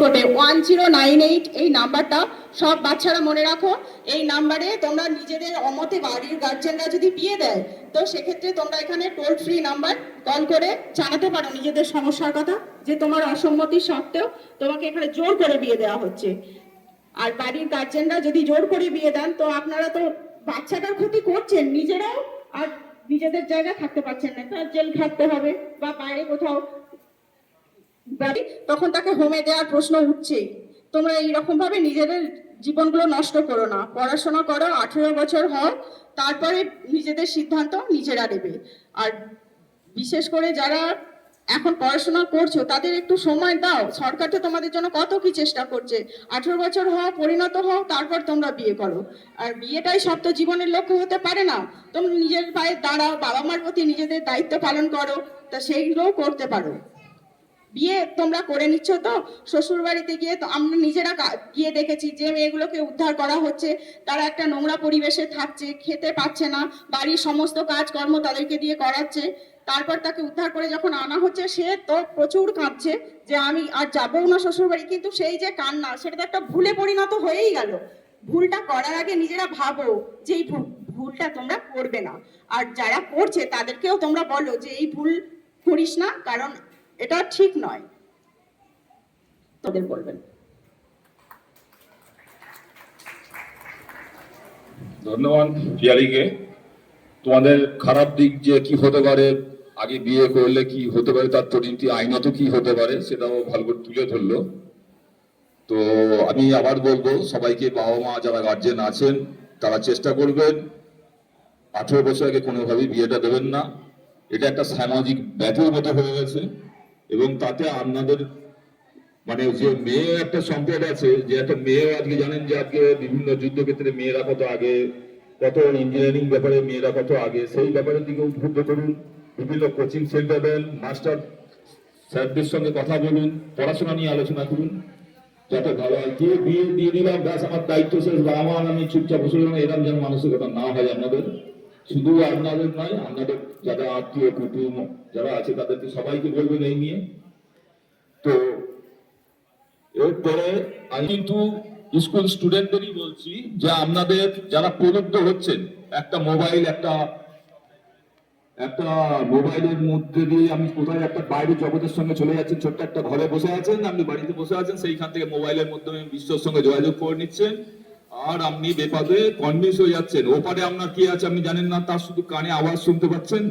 কোডে one zero nine eight এই নাম্বারটা সব বাচ্চারা মনে রাখো। এই নাম্বারে তোমরা নিজেদের অমতে বাড়ির গার্জেনরা যদি বিয়ে দেয়, তো সেক্ষেত্রে তোমরা এখানে টোল ফ্রি নাম্বার কল করে জানাতে পারো নিজেদের সমস্যার কথা, যে তোমার অসম্মতি সত্ত্বেও তোমাকে এখানে জোর করে বিয়ে দেওয়া হচ্ছে। আর বাড়ির গার্জেনরা যদি জোর করে বিয়ে দেন, তো আপনারা তো বাচ্চাটার ক্ষতি করছেন নিজেরাও, আর নিজেদের জায়গায় থাকতে পারছেন না। জেল খাটতে হবে বা বাইরে কোথাও তখন তাকে হোমে দেওয়ার প্রশ্ন উঠছেই। তোমরা এইরকম ভাবে নিজেদের জীবনগুলো নষ্ট করো না। পড়াশোনা করো, আঠেরো বছর হও, তারপরে নিজেদের সিদ্ধান্ত নিজেরা নেবে। আর বিশেষ করে যারা এখন পড়াশোনা করছ, তাদের একটু সময় দাও। সরকার তো তোমাদের জন্য কত কি চেষ্টা করছে। আঠেরো বছর হও, পরিণত হও, তারপর তোমরা বিয়ে করো। আর বিয়েটাই সব তো জীবনের লক্ষ্য হতে পারে না। তোমরা নিজের পায়ে দাঁড়াও বাবা মার প্রতি নিজেদের দায়িত্ব পালন করো, তা সেইগুলোও করতে পারো। বিয়ে তোমরা করে নিচ্ছ তো? শ্বশুর বাড়িতে গিয়ে তো আমরা নিজেরা গিয়ে দেখেছি যে মেয়েগুলোকে উদ্ধার করা হচ্ছে। তারা একটা নোংরা পরিবেশে থাকছে, খেতে পাচ্ছে না, বাড়ির সমস্ত কাজকর্ম তাদেরকে দিয়ে করাচ্ছে। তারপর তাকে উদ্ধার করে যখন আনা হচ্ছে, সে তো প্রচুর কাঁদছে যে আমি আর যাব না শ্বশুর বাড়ি কিন্তু সেই যে কান্না, সেটা তো একটা ভুলে পরিণত হয়েই গেল। ভুলটা করার আগে নিজেরা ভাবো যে এই ভুল- ভুলটা তোমরা করবে না। আর যারা করছে, তাদেরকেও তোমরা বলো যে এই ভুল করিস না, কারণ এটা ঠিক নয়। তোদের বলবেন। ধন্যবাদ পিয়ালিকে। তোমাদের খারাপ দিক যে কি হতে পারে, আগে বিয়ে করলে কি হতে পারে, তার পরিণতি আইনত কি হতে পারে, সেটাও ভালো করে তুলে ধরলো। তো আমি আবার বলব, সবাইকে বাবা মা যারা গার্জেন আছেন, তারা চেষ্টা করবেন, আঠেরো বছর আগে কোনোভাবেই বিয়েটা দেবেন না। এটা একটা সামাজিক ব্যাধির মতো হয়ে গেছে। এবং তাতে আপনাদের মানে যে মেয়ে একটা সম্পদ আছে, যে একটা মেয়ে আজকে জানেন যে আজকে বিভিন্ন যুদ্ধক্ষেত্রে মেয়েরা কত আগে, কত ইঞ্জিনিয়ারিং ব্যাপারে মেয়েরা কত আগে, সেই ব্যাপারের দিকে উদ্বুদ্ধ করুন, বিভিন্ন কোচিং সেন্টার দেন মাস্টার স্যারদের সঙ্গে কথা বলুন, পড়াশোনা নিয়ে আলোচনা করুন, যাতে ভালো হয়। যে বিয়ে দিয়ে দিলাম ব্যাস, আমার দায়িত্ব শেষ। বা আমার আমি চুপচাপ বসে এরকম যেন মানসিকতা না হয় আপনাদের। শুধু আপনাদের নয় আপনাদের যারা আত্মীয় কুটুম যারা আছে, তাদেরকে সবাইকে বলবেন এই নিয়ে। তো, এরপরে আমি কিন্তু স্কুল স্টুডেন্টদেরই বলছি যে আপনাদের যারা প্রলুব্ধ হচ্ছেন, একটা মোবাইল, একটা একটা মোবাইলের মধ্যে দিয়ে আমি কোথায় একটা বাইরে জগতের সঙ্গে চলে যাচ্ছি, ছোট্ট একটা ঘরে বসে আছেন, আপনি বাড়িতে বসে আছেন, সেইখান থেকে মোবাইলের মাধ্যমে বিশ্বর সঙ্গে যোগাযোগ করে নিচ্ছেন। আর আপনি বেপাদে কনভিন্স হয়ে যাচ্ছেন। ওপারে আপনার কি আছে আপনি জানেন না, তার শুধু কানে আওয়াজ শুনতে পাচ্ছেন।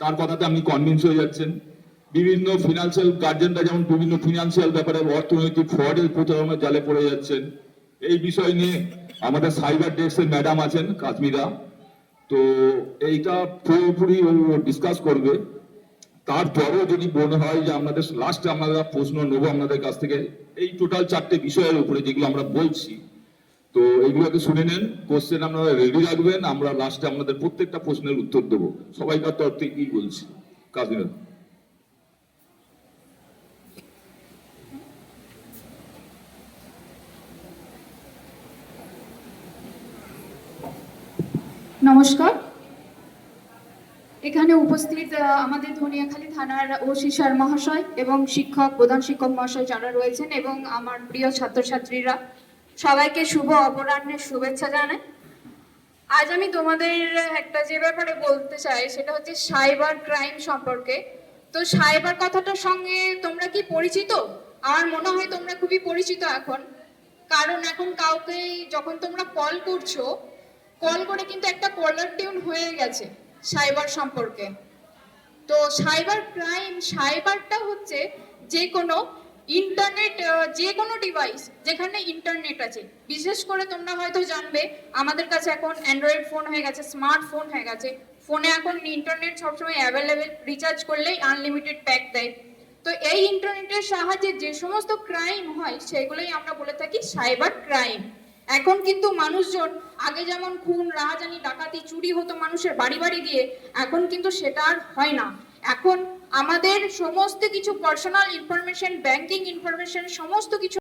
তার কথাতে আপনি কনভিন্স হয়ে যাচ্ছেন। বিভিন্ন ফিনান্সিয়াল গার্জেনরা যেমন বিভিন্ন ফিনান্সিয়াল ব্যাপারে অর্থনৈতিক ফ্রডের প্রতারণার জালে পড়ে যাচ্ছেন। এই বিষয় নিয়ে আমাদের সাইবার ডেস্কের ম্যাডাম আছেন, কাশ্মীরা। তো এইটা পুরোপুরি ডিসকাস করবে। তারপরেও যদি মনে হয় যে আমাদের লাস্টে আমরা প্রশ্ন নেব আপনাদের কাছ থেকে, এই টোটাল চারটে বিষয়ের উপরে যেগুলো আমরা বলছি তো এইগুলোকে শুনে নেন কোশ্চেন আপনারা রেডি রাখবেন, আমরা লাস্টে আপনাদের প্রত্যেকটা প্রশ্নের উত্তর দেবো। সবাইকার তরফ থেকে কি বলছি কাশ্মীরা নমস্কার। এখানে উপস্থিত আমাদের ধনিয়াখালী থানার ওসি স্যার মহাশয় এবং শিক্ষক, প্রধান শিক্ষক মহাশয় যারা রয়েছেন এবং আমার প্রিয় ছাত্রছাত্রীরা সবাইকে শুভ অপরাহ্নের শুভেচ্ছা জানাই। আজ আমি তোমাদের একটা যে ব্যাপারে বলতে চাই, সেটা হচ্ছে সাইবার ক্রাইম সম্পর্কে। তো সাইবার কথাটার সঙ্গে তোমরা কি পরিচিত? আমার মনে হয় তোমরা খুবই পরিচিত এখন। কারণ এখন কাউকে যখন তোমরা কল করছ কল করে কিন্তু একটা কলার টিউন হয়ে গেছে সাইবার সম্পর্কে। তো সাইবার ক্রাইম সাইবারটা হচ্ছে যে কোনো ইন্টারনেট যে কোনো ডিভাইস যেখানে ইন্টারনেট আছে। বিশেষ করে তোমরা হয়তো জানবে, আমাদের কাছে এখন অ্যান্ড্রয়েড ফোন হয়ে গেছে স্মার্টফোন হয়ে গেছে। ফোনে এখন ইন্টারনেট সবসময় অ্যাভেলেবেল রিচার্জ করলেই আনলিমিটেড প্যাক দেয়। তো এই ইন্টারনেটের সাহায্যে যে সমস্ত ক্রাইম হয়, সেগুলোই আমরা বলে থাকি সাইবার ক্রাইম এখন কিন্তু মানুষজন, আগে যেমন খুন, রাহাজানি, ডাকাতি, চুরি হতো মানুষের বাড়ি বাড়ি গিয়ে, এখন কিন্তু সেটা আর হয় না। এখন আমাদের সমস্ত কিছু পার্সোনাল ইনফরমেশন ব্যাংকিং ইনফরমেশন সমস্ত কিছু